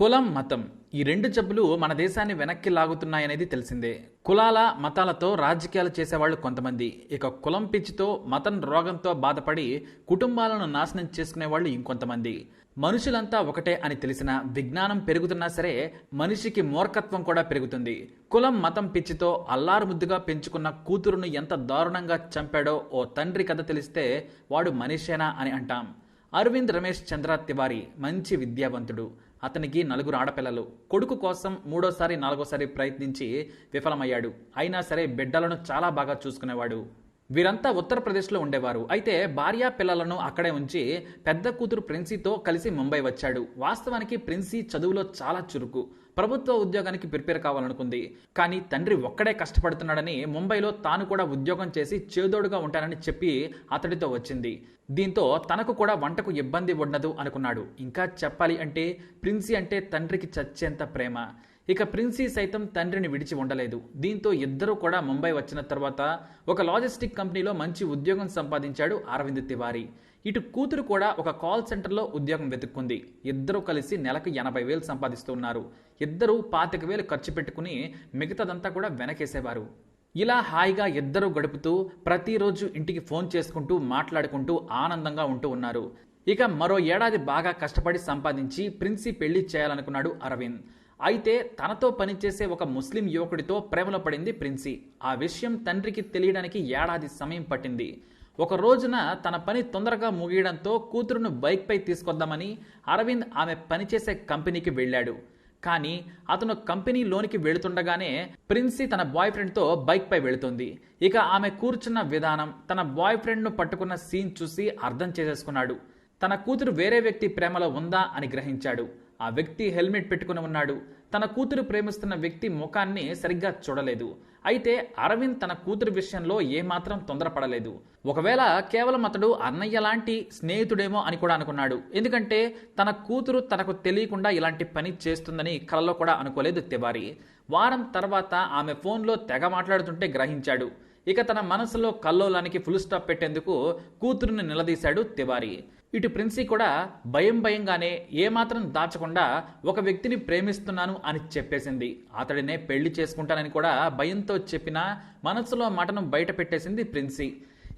కులం మతం ఈ రెండు జబ్బులు మన దేశాన్ని వెనక్కి లాగుతున్నాయనేది తెలిసిందే. కులాల మతాలతో రాజకీయాలు చేసేవాళ్ళు కొంతమంది. ఇక కులం పిచ్చితో మతం రోగంతో బాధపడి కుటుంబాలను నాశనం చేసుకునేవాళ్ళు ఇంకొంతమంది. మనుషులంతా ఒకటే అని తెలిసిన విజ్ఞానం పెరుగుతున్నా సరే మనిషికి మూర్ఖత్వం కూడా పెరుగుతుంది. కులం మతం పిచ్చితో అల్లారు ముద్దుగా పెంచుకున్న కూతురును ఎంత దారుణంగా చంపాడో ఓ తండ్రి కథ తెలిస్తే వాడు మనిషేనా అని అంటాం. అరవింద్ రమేష్ చంద్ర తివారీ మంచి విద్యావంతుడు. అతనికి నలుగురు ఆడపిల్లలు. కొడుకు కోసం మూడోసారి నాలుగోసారి ప్రయత్నించి విఫలమయ్యాడు. అయినా సరే బిడ్డలను చాలా బాగా చూసుకునేవాడు. వీరంతా ఉత్తరప్రదేశ్లో ఉండేవారు. అయితే భార్య పిల్లలను అక్కడే ఉంచి పెద్ద కూతురు ప్రిన్సీతో కలిసి ముంబై వచ్చాడు. వాస్తవానికి ప్రిన్సీ చదువులో చాలా చురుకు. ప్రభుత్వ ఉద్యోగానికి ప్రిపేర్ కావాలనుకుంది. కానీ తండ్రి ఒక్కడే కష్టపడుతున్నాడని ముంబైలో తాను కూడా ఉద్యోగం చేసి చేదోడుగా ఉంటానని చెప్పి అతడితో వచ్చింది. దీంతో తనకు కూడా వంటకు ఇబ్బంది ఉండదు అనుకున్నాడు. ఇంకా చెప్పాలి అంటే ప్రిన్సీ అంటే తండ్రికి చచ్చేంత ప్రేమ. ఇక ప్రిన్సీ సైతం తండ్రిని విడిచి ఉండలేదు. దీంతో ఇద్దరూ కూడా ముంబై వచ్చిన తర్వాత ఒక లాజిస్టిక్ కంపెనీలో మంచి ఉద్యోగం సంపాదించాడు అరవింద్ తివారీ. ఇటు కూతురు కూడా ఒక కాల్ సెంటర్లో ఉద్యోగం వెతుక్కుంది. ఇద్దరూ కలిసి నెలకు ఎనభై వేలు సంపాదిస్తున్నారు ఇద్దరూ పాతిక వేలు ఖర్చు పెట్టుకుని మిగతాదంతా కూడా వెనకేసేవారు. ఇలా హాయిగా ఇద్దరూ గడుపుతూ ప్రతిరోజు ఇంటికి ఫోన్ చేసుకుంటూ మాట్లాడుకుంటూ ఆనందంగా ఉంటూ ఉన్నారు. ఇక మరో ఏడాది బాగా కష్టపడి సంపాదించి ప్రిన్సీ పెళ్ళి చేయాలనుకున్నాడు అరవింద్. అయితే తనతో పనిచేసే ఒక ముస్లిం యువకుడితో ప్రేమలో పడింది ప్రిన్సీ. ఆ విషయం తండ్రికి తెలియడానికి ఏడాది సమయం పట్టింది. ఒక రోజున తన పని తొందరగా ముగియడంతో కూతురును బైక్పై తీసుకొద్దామని అరవింద్ ఆమె పనిచేసే కంపెనీకి వెళ్ళాడు. కానీ అతను కంపెనీ లోనికి వెళుతుండగానే ప్రిన్సీ తన బాయ్ ఫ్రెండ్తో బైక్పై వెళుతుంది. ఇక ఆమె కూర్చున్న విధానం తన బాయ్ ఫ్రెండ్ను పట్టుకున్న సీన్ చూసి అర్థం చేసేసుకున్నాడు. తన కూతురు వేరే వ్యక్తి ప్రేమలో ఉందా అని గ్రహించాడు. ఆ వ్యక్తి హెల్మెట్ పెట్టుకుని ఉన్నాడు. తన కూతురు ప్రేమిస్తున్న వ్యక్తి ముఖాన్ని సరిగ్గా చూడలేదు. అయితే అరవింద్ తన కూతురు విషయంలో ఏమాత్రం తొందరపడలేదు. ఒకవేళ కేవలం అతడు అన్నయ్య లాంటి స్నేహితుడేమో అని కూడా అనుకున్నాడు. ఎందుకంటే తన కూతురు తనకు తెలియకుండా ఇలాంటి పని చేస్తుందని కలలో కూడా అనుకోలేదు తివారీ. వారం తర్వాత ఆమె ఫోన్లో తెగ మాట్లాడుతుంటే గ్రహించాడు. ఇక తన మనసులో కల్లోలానికి ఫుల్ స్టాప్ పెట్టేందుకు కూతురుని నిలదీశాడు తివారీ. ఇటు ప్రిన్సీ కూడా భయం భయంగానే ఏమాత్రం దాచకుండా ఒక వ్యక్తిని ప్రేమిస్తున్నాను అని చెప్పేసింది. అతడినే పెళ్ళి చేసుకుంటానని కూడా భయంతో చెప్పిన మనసులో మాటను బయట పెట్టేసింది ప్రిన్సీ.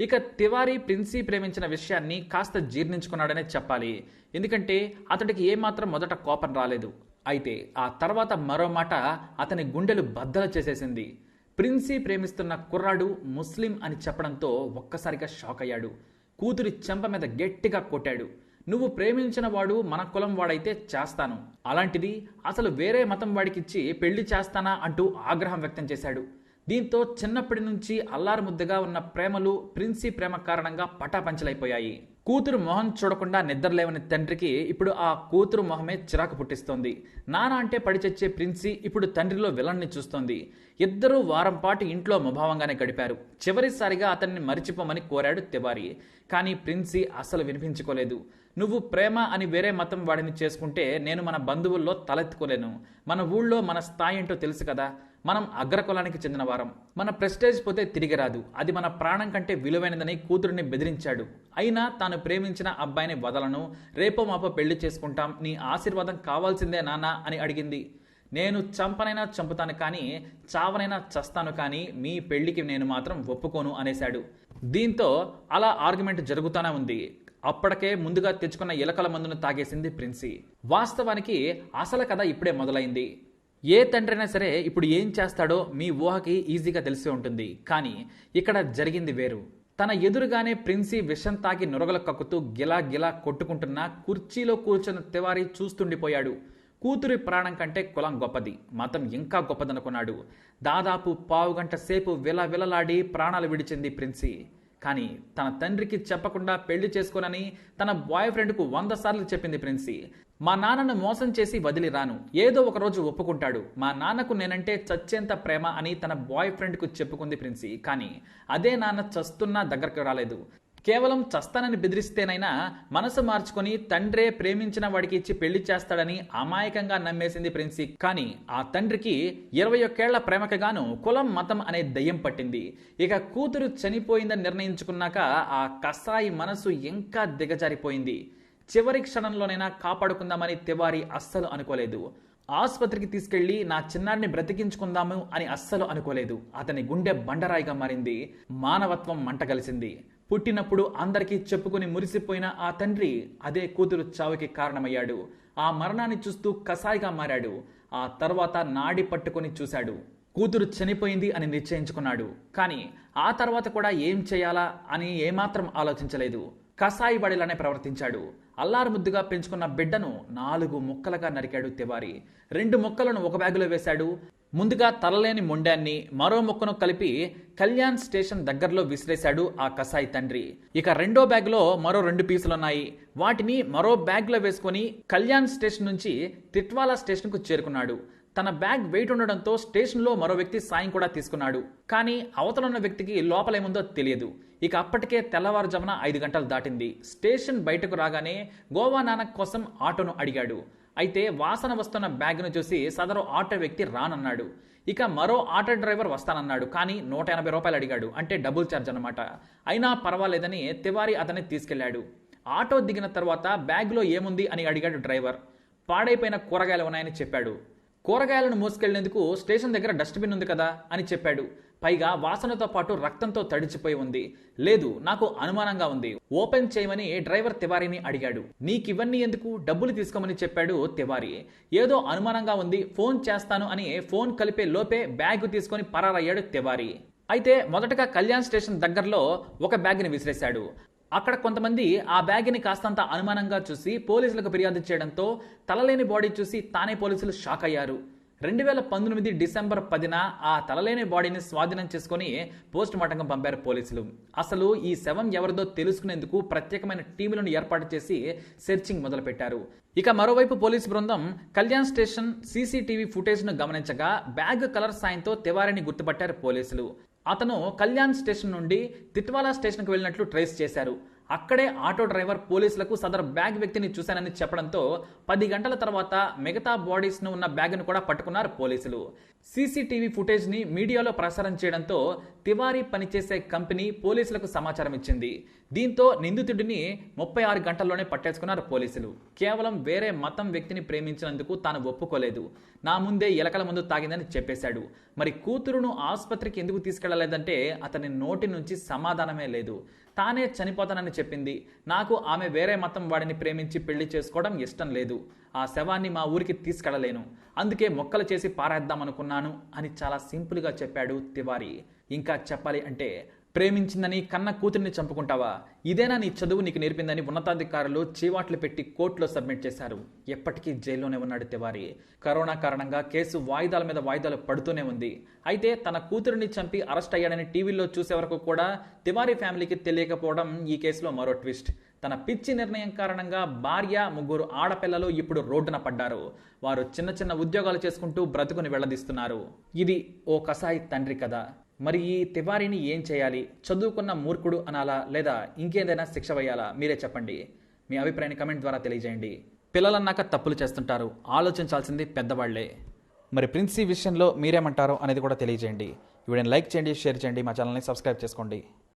ఇక తివారీ ప్రిన్సీ ప్రేమించిన విషయాన్ని కాస్త జీర్ణించుకున్నాడనే చెప్పాలి. ఎందుకంటే అతడికి ఏమాత్రం మొదట కోపం రాలేదు. అయితే ఆ తర్వాత మరో మాట అతని గుండెలు బద్దలు చేసేసింది. ప్రిన్సీ ప్రేమిస్తున్న కుర్రాడు ముస్లిం అని చెప్పడంతో ఒక్కసారిగా షాక్ అయ్యాడు కూతురి చెంప మీద గట్టిగా కొట్టాడు. నువ్వు ప్రేమించిన వాడు మన కులం వాడైతే చేస్తాను. అలాంటిది అసలు వేరే మతం వాడికిచ్చి పెళ్ళి చేస్తానా? అంటూ ఆగ్రహం వ్యక్తం చేశాడు. దీంతో చిన్నప్పటి నుంచి అల్లారు ముద్దగా ఉన్న ప్రేమలు ప్రిన్సీ ప్రేమ కారణంగా పటాపంచలైపోయాయి. కూతురు మొహం చూడకుండా నిద్రలేవని తండ్రికి ఇప్పుడు ఆ కూతురు మొహమే చిరాకు పుట్టిస్తోంది. నాన్న అంటే పడిచచ్చే ప్రిన్సీ ఇప్పుడు తండ్రిలో విలన్ని చూస్తోంది. ఇద్దరూ వారం పాటు ఇంట్లో ముభావంగానే గడిపారు. చివరిసారిగా అతన్ని మరిచిపోమని కోరాడు తివారీ. కానీ ప్రిన్సీ అసలు వినిపించుకోలేదు. నువ్వు ప్రేమ అని వేరే మతం వాడిని చేసుకుంటే నేను మన బంధువుల్లో తలెత్తుకోలేను. మన ఊళ్ళో మన స్థాయి ఏంటో తెలుసు కదా? మనం అగ్రకులానికి చెందిన వారం. మన ప్రెస్టేజ్ పోతే తిరిగి రాదు. అది మన ప్రాణం కంటే విలువైనదని కూతురిని బెదిరించాడు. అయినా తాను ప్రేమించిన అబ్బాయిని వదలను. రేపో మాపో పెళ్ళి చేసుకుంటాం. నీ ఆశీర్వాదం కావాల్సిందే నాన్న అని అడిగింది. నేను చంపనైనా చంపుతాను కానీ చావనైనా చస్తాను కానీ మీ పెళ్ళికి నేను మాత్రం ఒప్పుకోను అనేశాడు. దీంతో అలా ఆర్గ్యుమెంట్ జరుగుతూనే ఉంది. అప్పటికే ముందుగా తెచ్చుకున్న ఎలకల మందును తాగేసింది ప్రిన్సీ. వాస్తవానికి అసలు కథ ఇప్పుడే మొదలైంది. ఏ తండ్రైనా సరే ఇప్పుడు ఏం చేస్తాడో మీ ఊహకి ఈజీగా తెలిసి ఉంటుంది. కానీ ఇక్కడ జరిగింది వేరు. తన ఎదురుగానే ప్రిన్సీ విషం తాగి నొరగల కక్కుతూ గిలా గిలా కొట్టుకుంటున్న కుర్చీలో కూర్చున్న తివారీ చూస్తుండిపోయాడు. కూతురి ప్రాణం కంటే కులం గొప్పది. మతం ఇంకా గొప్పదనుకున్నాడు. దాదాపు పావు గంట సేపు విల విలలాడి ప్రాణాలు విడిచింది ప్రిన్సీ. కానీ తన తండ్రికి చెప్పకుండా పెళ్ళి చేసుకోనని తన బాయ్ ఫ్రెండ్కు వంద సార్లు చెప్పింది ప్రిన్సీ. మా నాన్నను మోసం చేసి వదిలి రాను. ఏదో ఒక రోజు ఒప్పుకుంటాడు. మా నాన్నకు నేనంటే చచ్చేంత ప్రేమ అని తన బాయ్ ఫ్రెండ్కు చెప్పుకుంది ప్రిన్సీ. కానీ అదే నాన్న చస్తున్నా దగ్గరకు రాలేదు. కేవలం చస్తానని బెదిరిస్తేనైనా మనసు మార్చుకొని తండ్రే ప్రేమించిన వాడికి ఇచ్చి పెళ్ళి చేస్తాడని అమాయకంగా నమ్మేసింది ప్రిన్సీ. కానీ ఆ తండ్రికి ఇరవై ఒక్కేళ్ళ ప్రేమకగాను కులం మతం అనే దయ్యం పట్టింది. ఇక కూతురు చనిపోయిందని నిర్ణయించుకున్నాక ఆ కసాయి మనసు ఇంకా దిగజారిపోయింది. చివరి క్షణంలోనైనా కాపాడుకుందామని తివారి అస్సలు అనుకోలేదు. ఆసుపత్రికి తీసుకెళ్ళి నా చిన్నారిని బ్రతికించుకుందాము అని అస్సలు అనుకోలేదు. అతని గుండె బండరాయిగా మారింది. మానవత్వం మంట కలిసింది పుట్టినప్పుడు అందరికీ చెప్పుకుని మురిసిపోయిన ఆ తండ్రి అదే కూతురు చావుకి కారణమయ్యాడు. ఆ మరణాన్ని చూస్తూ కసాయిగా మారాడు. ఆ తర్వాత నాడి పట్టుకొని చూశాడు. కూతురు చనిపోయింది అని నిశ్చయించుకున్నాడు. కానీ ఆ తర్వాత కూడా ఏం చేయాలా అని ఏమాత్రం ఆలోచించలేదు. కసాయి బడిలానే ప్రవర్తించాడు. అల్లారు ముద్దుగా పెంచుకున్న బిడ్డను నాలుగు ముక్కలుగా నరికాడు తివారి. రెండు ముక్కలను ఒక బ్యాగులో వేశాడు. ముందుగా తలలేని మొండాన్ని మరో ముక్కను కలిపి కళ్యాణ్ స్టేషన్ దగ్గరలో విసిరేశాడు ఆ కసాయి తండ్రి. ఇక రెండో బ్యాగ్లో మరో రెండు పీసులున్నాయి. వాటిని మరో బ్యాగ్లో వేసుకొని కళ్యాణ్ స్టేషన్ నుంచి తిట్వాలా స్టేషన్కు చేరుకున్నాడు. తన బ్యాగ్ వెయిట్ ఉండడంతో స్టేషన్లో మరో వ్యక్తి సాయం కూడా తీసుకున్నాడు. కానీ అవతలున్న వ్యక్తికి లోపలేముందో తెలియదు. ఇక అప్పటికే తెల్లవారుజామున ఐదు గంటలు దాటింది. స్టేషన్ బయటకు రాగానే గోవా నానక్ కోసం ఆటోను అడిగాడు. అయితే వాసన వస్తున్న బ్యాగ్ను చూసి సదరు ఆటో వ్యక్తి రానన్నాడు. ఇక మరో ఆటో డ్రైవర్ వస్తానన్నాడు. కానీ నూట ఎనభై రూపాయలు అడిగాడు. అంటే డబుల్ ఛార్జ్ అనమాట అయినా పర్వాలేదని తివారీ అతన్ని తీసుకెళ్ళాడు. ఆటో దిగిన తర్వాత బ్యాగ్లో ఏముంది అని అడిగాడు డ్రైవర్. పాడైపోయిన కూరగాయలు ఉన్నాయని చెప్పాడు. కూరగాయలను మోసుకెళ్ళేందుకు స్టేషన్ దగ్గర డస్ట్బిన్ ఉంది కదా అని చెప్పాడు. పైగా వాసనతో పాటు రక్తంతో తడిచిపోయి ఉంది. లేదు నాకు అనుమానంగా ఉంది. ఓపెన్ చేయమని డ్రైవర్ తివారీని అడిగాడు. నీకివన్నీ ఎందుకు? డబ్బులు తీసుకోమని చెప్పాడు తివారీ. ఏదో అనుమానంగా ఉంది ఫోన్ చేస్తాను అని ఫోన్ కలిపే లోపే బ్యాగ్ తీసుకొని పరారయ్యాడు తివారీ. అయితే మొదటగా కళ్యాణ్ స్టేషన్ దగ్గరలో ఒక బ్యాగ్ని విసిరేశాడు. అక్కడ కొంతమంది ఆ బ్యాగ్ని కాస్తంత అనుమానంగా చూసి పోలీసులకు ఫిర్యాదు చేయడంతో తలలేని బాడీ చూసి తానే పోలీసులు షాక్ అయ్యారు రెండు వేల పంతొమ్మిది డిసెంబర్ పదిన ఆ తలలేని బాడీని స్వాధీనం చేసుకుని పోస్ట్ మార్టంగా పంపారు పోలీసులు. అసలు ఈ శవం ఎవరిదో తెలుసుకునేందుకు ప్రత్యేకమైన టీములను ఏర్పాటు చేసి సెర్చింగ్ మొదలుపెట్టారు. ఇక మరోవైపు పోలీసు బృందం కళ్యాణ్ స్టేషన్ సీసీటీవీ ఫుటేజ్ను గమనించగా బ్యాగ్ కలర్ సాయంతో తివారిని గుర్తుపట్టారు పోలీసులు. అతను కళ్యాణ్ స్టేషన్ నుండి తిట్వాలా స్టేషన్కు వెళ్ళినట్లు ట్రేస్ చేశారు. అక్కడే ఆటో డ్రైవర్ పోలీసులకు సదరు బ్యాగ్ వ్యక్తిని చూశానని చెప్పడంతో పది గంటల తర్వాత మిగతా బాడీస్ను ఉన్న బ్యాగ్ను కూడా పట్టుకున్నారు పోలీసులు. సీసీటీవీ ఫుటేజ్ని మీడియాలో ప్రసారం చేయడంతో తివారీ పనిచేసే కంపెనీ పోలీసులకు సమాచారం ఇచ్చింది. దీంతో నిందితుడిని ముప్పై ఆరు గంటల్లోనే పట్టేసుకున్నారు పోలీసులు. కేవలం వేరే మతం వ్యక్తిని ప్రేమించినందుకు తాను ఒప్పుకోలేదు. నా ముందే ఎలకల ముందు తాగిందని చెప్పేశాడు. మరి కూతురును ఆసుపత్రికి ఎందుకు తీసుకెళ్ళలేదంటే అతని నోటి నుంచి సమాధానమే లేదు. తానే చనిపోతానని చెప్పింది. నాకు ఆమె వేరే మతం వాడిని ప్రేమించి పెళ్ళి చేసుకోవడం ఇష్టం లేదు. ఆ శవాన్ని మా ఊరికి తీసుకెళ్ళలేను. అందుకే మొక్కలు చేసి పారేద్దామనుకున్నాను అని చాలా సింపుల్గా చెప్పాడు తివారీ. ఇంకా చెప్పాలి అంటే ప్రేమించిందని కన్న కూతురిని చంపుకుంటావా? ఇదేనా నీ చదువు నీకు నేర్పిందని ఉన్నతాధికారులు చీవాట్లు పెట్టి కోర్టులో సబ్మిట్ చేశారు. ఎప్పటికీ జైల్లోనే ఉన్నాడు తివారీ. కరోనా కారణంగా కేసు వాయిదాల మీద వాయిదాలు పడుతూనే ఉంది. అయితే తన కూతురిని చంపి అరెస్ట్ అయ్యాడని టీవీలో చూసే వరకు కూడా తివారీ ఫ్యామిలీకి తెలియకపోవడం ఈ కేసులో మరో ట్విస్ట్. తన పిచ్చి నిర్ణయం కారణంగా భార్య ముగ్గురు ఆడపిల్లలు ఇప్పుడు రోడ్డున పడ్డారు. వారు చిన్న చిన్న ఉద్యోగాలు చేసుకుంటూ బ్రతుకుని వెళ్ళదీస్తున్నారు. ఇది ఓ కసాయి తండ్రి కథ. మరి ఈ తివారీని ఏం చేయాలి? చదువుకున్న మూర్ఖుడు అనాలా? లేదా ఇంకేదైనా శిక్ష వేయాలా? మీరే చెప్పండి. మీ అభిప్రాయాన్ని కమెంట్ ద్వారా తెలియజేయండి. పిల్లలన్నాక తప్పులు చేస్తుంటారు. ఆలోచించాల్సింది పెద్దవాళ్ళే. మరి ప్రిన్సీ విషయంలో మీరేమంటారో అనేది కూడా తెలియజేయండి. వీడియోని లైక్ చేయండి షేర్ చేయండి మా ఛానల్ని సబ్స్క్రైబ్ చేసుకోండి.